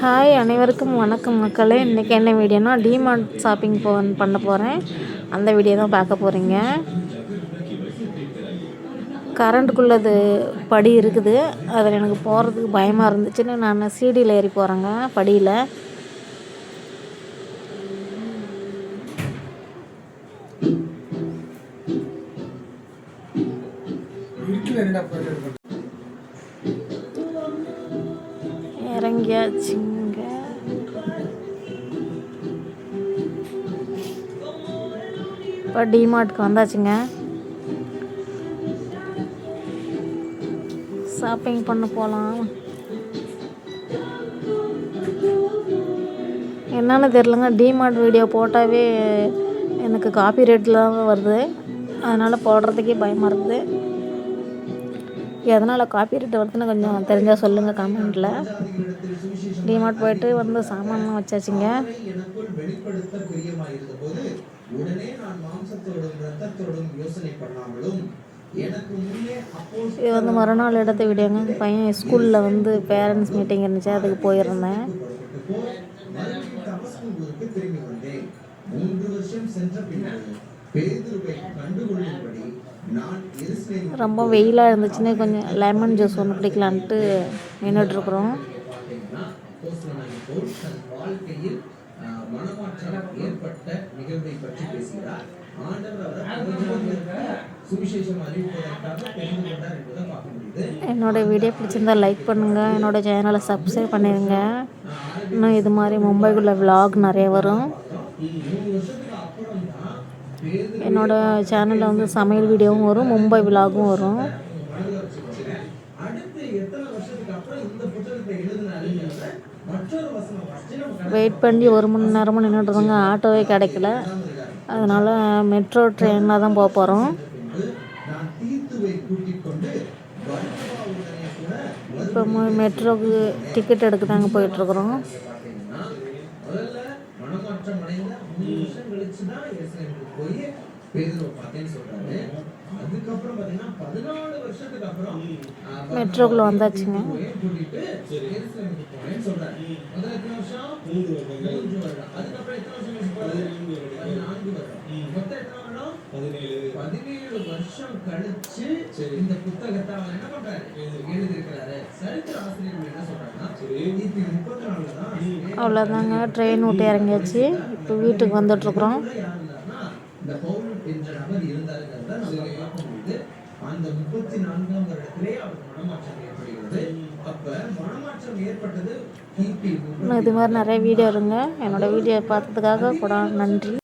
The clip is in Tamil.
ஹாய் அனைவருக்கும் வணக்கம் மக்களே. இன்றைக்கி என்ன வீடியோனா டிமார்ட் ஷாப்பிங் போ பண்ண போகிறேன் அந்த வீடியோ தான் பார்க்க போகிறீங்க கரண்ட்டுக்குள்ளது படி இருக்குது. அதில் எனக்கு போகிறதுக்கு பயமாக இருந்துச்சுன்னு நான் சீடியில் ஏறி போகிறேங்க படியில். வீட்டில் இறங்கியாச்சுங்க இப்போ டிமார்ட்க்கு வந்தாச்சுங்க. ஷாப்பிங் பண்ண போகலாம் என்னன்னு தெரிலங்க டிமார்ட் வீடியோ போட்டாவே எனக்கு காப்பி ரேட்டில் தான் வருது. அதனால் போடுறதுக்கே பயமாக இருக்குது. எதனால் காப்பி ரேட் வருதுன்னு கொஞ்சம் தெரிஞ்சால் சொல்லுங்கள் கமெண்டில் டிமார்ட் போயிட்டு வந்து சாமான்லாம் வச்சாச்சுங்க. இது வந்து மறுநாள் எடுத்த வீடியோங்க. எங்கள் பையன் ஸ்கூலில் வந்து பேரண்ட்ஸ் மீட்டிங் இருந்துச்சு. அதுக்கு போயிருந்தேன். மூன்று வருஷம் சென்ற பின்னர் ரொம்ப வெயிலாக இருந்துச்சுன்னு கொஞ்சம் லெமன் ஜூஸ் ஒன்று குடிக்கலான்ட்டு நின்றுட்டுருக்குறோம் என்னோட வீடியோ பிடிச்சிருந்தா லைக் பண்ணுங்கள் என்னோட சேனலை சப்ஸ்கிரைப் பண்ணிடுங்க இன்னும் இது மாதிரி மும்பைக்குள்ள vlog நிறைய வரும் என்னோடய சேனலில் வந்து சமையல் வீடியோவும் வரும் மும்பை விழாவும் வரும். வெயிட் பண்ணி ஒரு மணி நேரமும் நின்றுட்டுருந்தாங்க ஆட்டோவே கிடைக்கல. அதனால் மெட்ரோ ட்ரெயினில் தான் போக போகிறோம் இப்போ மெட்ரோக்கு டிக்கெட் எடுக்க தாங்க போயிட்டுருக்குறோம். அடைந்த மூணு வருஷம் கழிச்சு தான் எருசலேமுக்கு போய் பேதுருவை பார்த்தேன்னு சொல்றாரு. அதுக்கப்புறம் பார்த்தீங்கன்னா பதினாலு வருஷத்துக்கு அப்புறம் மெட்ரோக்குள்ள வந்தாச்சுங்க. கூட்டிட்டு எருசலேமுக்கு போனேன்னு சொல்றாரு. முதல்ல எத்தனை வருஷம்? மூன்று வருடம். அதுக்கப்புறம் எத்தனை வருஷம் கழிச்சு வருடம். மொத்தம் எத்தனை வருடம்? பதினேழு. வருஷம் கழிச்சு இந்த புத்தகத்தை அவர் என்ன பண்றாரு? அவ்வளோதாங்க ட்ரெயின் விட்டு இறங்கியாச்சு. இப்போ வீட்டுக்கு வந்துட்டுருக்குறோம். அந்த முப்பத்தி நான்காம் வருடத்திலே அவர் மனமாற்றம் ஏற்படுகிறது. அப்ப மனமாற்றம் ஏற்பட்டது கிபி இன்னும் இது மாதிரி நிறைய வீடியோ இருங்க. என்னோட வீடியோ பார்த்ததுக்காக கூட நன்றி.